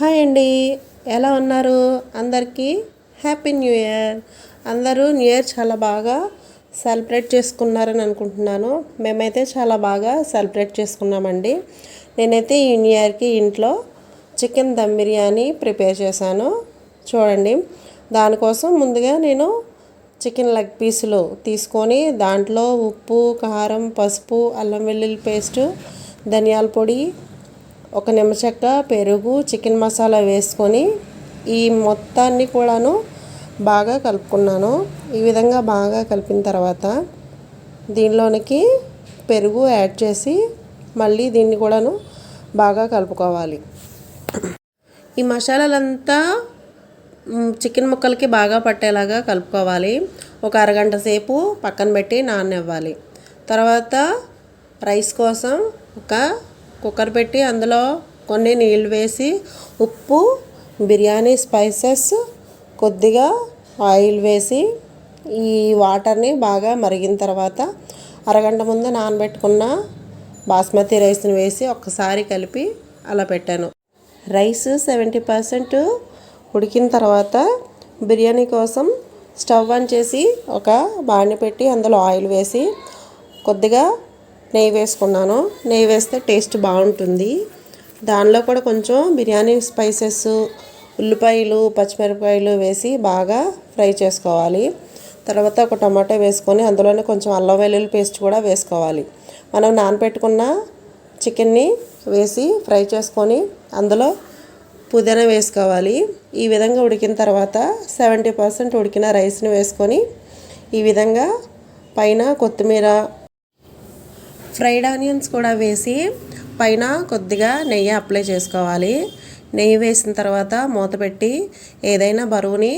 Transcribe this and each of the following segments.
Hi అండి. ఎలా ఉన్నారు? అందరికీ హ్యాపీ న్యూ ఇయర్. అందరూ న్యూ ఇయర్ చాలా బాగా సెలబ్రేట్ చేసుకున్నారని అనుకుంటున్నాను. మేమైతే చాలా బాగా సెలబ్రేట్ చేసుకున్నామండి. నేనైతే ఈ న్యూ ఇయర్కి ఇంట్లో చికెన్ దమ్ బిర్యానీ ప్రిపేర్ చేశాను. చూడండి. దానికోసం ముందుగా నేను చికెన్ లెగ్ పీసులు తీసుకొని దాంట్లో ఉప్పు కారం పసుపు అల్లం వెల్లుల్లి పేస్టు ధనియాల పొడి ఒక నిమ్మచెక్క పెరుగు చికెన్ మసాలా వేసుకొని ఈ మొత్తాన్ని కూడాను బాగా కలుపుకున్నాను. ఈ విధంగా బాగా కలిపిన తర్వాత దీనిలోనికి పెరుగు యాడ్ చేసి మళ్ళీ దీన్ని కూడాను బాగా కలుపుకోవాలి. ఈ మసాలాలంతా చికెన్ ముక్కలకి బాగా పట్టేలాగా కలుపుకోవాలి. ఒక అరగంట సేపు పక్కన పెట్టి నాననివ్వాలి. తర్వాత రైస్ కోసం ఒక కుక్కర్ పెట్టి అందులో కొన్ని నీళ్ళు వేసి ఉప్పు బిర్యానీ స్పైసెస్ కొద్దిగా ఆయిల్ వేసి ఈ వాటర్ని బాగా మరిగిన తర్వాత అరగంట ముందు నానబెట్టుకున్న బాస్మతి రైస్ని వేసి ఒక్కసారి కలిపి అలా పెట్టాను. రైస్ సెవెంటీ పర్సెంట్ ఉడికిన తర్వాత బిర్యానీ కోసం స్టవ్ ఆన్ చేసి ఒక బాణి పెట్టి అందులో ఆయిల్ వేసి కొద్దిగా నెయ్యి వేసుకున్నాను. నెయ్యి వేస్తే టేస్ట్ బాగుంటుంది. దానిలో కూడా కొంచెం బిర్యానీ స్పైసెస్ ఉల్లిపాయలు పచ్చిమిరపకాయలు వేసి బాగా ఫ్రై చేసుకోవాలి. తర్వాత ఒక టమాటా వేసుకొని అందులోనే కొంచెం అల్లం వెల్లుల్లి పేస్ట్ కూడా వేసుకోవాలి. మనం నానబెట్టుకున్న చికెన్ని వేసి ఫ్రై చేసుకొని అందులో పుదీనా వేసుకోవాలి. ఈ విధంగా ఉడికిన తర్వాత సెవెంటీ పర్సెంట్ ఉడికిన రైస్ని వేసుకొని ఈ విధంగా పైన కొత్తిమీర ఫ్రైడ్ ఆనియన్స్ కూడా వేసి పైన కొద్దిగా నెయ్యి అప్లై చేసుకోవాలి. నెయ్యి వేసిన తర్వాత మూత పెట్టి ఏదైనా బరువుని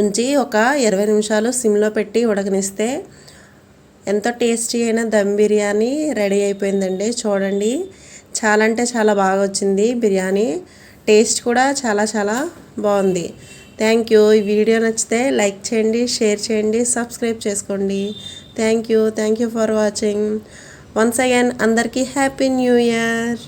ఉంచి ఒక ఇరవై నిమిషాలు సిమ్లో పెట్టి ఉడకనిస్తే ఎంతో టేస్టీ అయిన దమ్ బిర్యానీ రెడీ అయిపోయిందండి. చూడండి చాలా అంటే చాలా బాగా వచ్చింది బిర్యానీ. టేస్ట్ కూడా చాలా చాలా బాగుంది. Thank you. ఈ వీడియో నచ్చితే లైక్ చేయండి షేర్ చేయండి సబ్స్క్రైబ్ చేసుకోండి. Thank you. Thank you for watching. Once again అందరికీ హ్యాపీ న్యూ ఇయర్